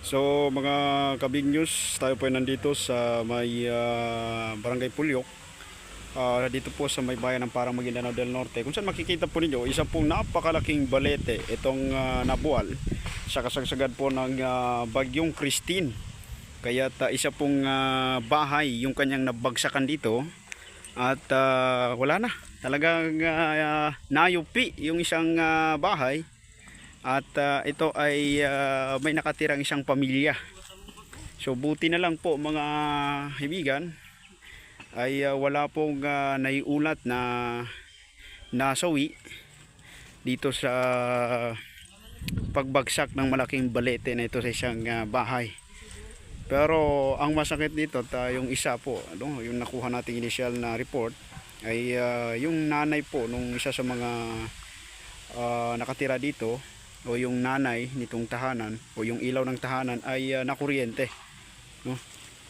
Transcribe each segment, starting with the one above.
So mga kabig news, tayo po ay nandito sa may ah, Barangay Pulyok. Ah, dito po sa may bayan ng Parang Maguindanao del Norte. Kung saan makikita po ninyo, isa pong napakalaking balete itong ah, nabuwal sa kasagsagad po ng ah, bagyong Christine. Kaya isa pong ah, bahay yung kanyang nabagsakan dito at ah, wala na. Talagang ah, nayupi yung isang ah, bahay. At ah, ito ay ah, may nakatirang isang pamilya. So buti na lang po mga kaibigan ay ah, wala pong ah, naiulat na nasawi dito sa pagbagsak ng malaking balete na ito sa isang ah, bahay. Pero ang masakit dito ta yung isa po, ano, yung nakuha nating initial na report ay ah, yung nanay po nung isa sa mga ah, nakatira dito o yung nanay nitong tahanan o yung ilaw ng tahanan ay ah, nakuryente no?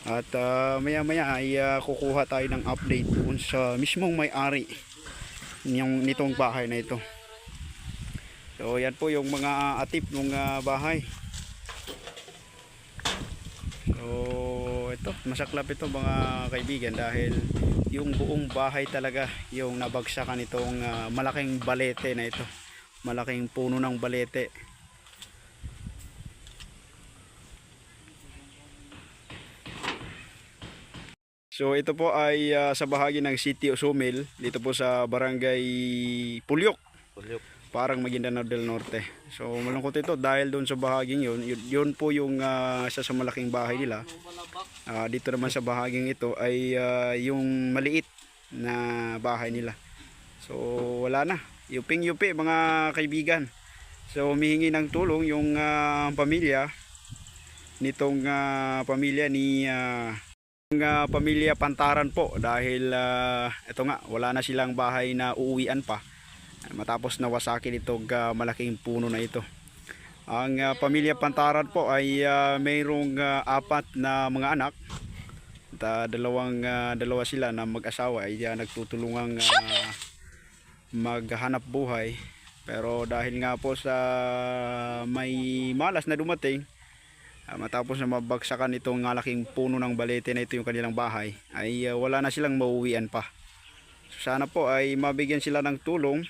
At maya maya ay ah, kukuha tayo ng update dun sa mismong may-ari nitong bahay na ito. So yan po yung mga atip ng ah, bahay. So ito masaklap ito mga kaibigan dahil yung buong bahay talaga yung nabagsakan itong ah, malaking balete na ito malaking puno ng balete So ito po ay ah, sa bahagi ng City Usumil dito po sa Barangay Pulyok Pulyok. parang Maguindanao del Norte. So malungkot ito dahil doon sa bahaging yun, yun, yun po yung ah, isa sa malaking bahay nila. Ah, dito naman sa bahaging ito ay ah, yung maliit na bahay nila. So wala na. Yuping yupi mga kaibigan. So humihingi ng tulong yung ah, pamilya nitong ah, pamilya ni ah, yung ah, pamilya Pantaran po dahil ah, ito nga wala na silang bahay na uuwian pa matapos nawasakin itong ah, malaking puno na ito. Ang ah, pamilya Pantaran po ay ah, mayroong ah, apat na mga anak. At ah, dalawang ah, dalawa sila na mag-asawa ay ah, nagtutulungang ah, maghanap buhay. Pero dahil nga po sa may malas na dumating, ah, matapos na mabagsakan itong malaking puno ng balete na ito yung kanilang bahay, ay ah, wala na silang mauwian pa. So, sana po ay mabigyan sila ng tulong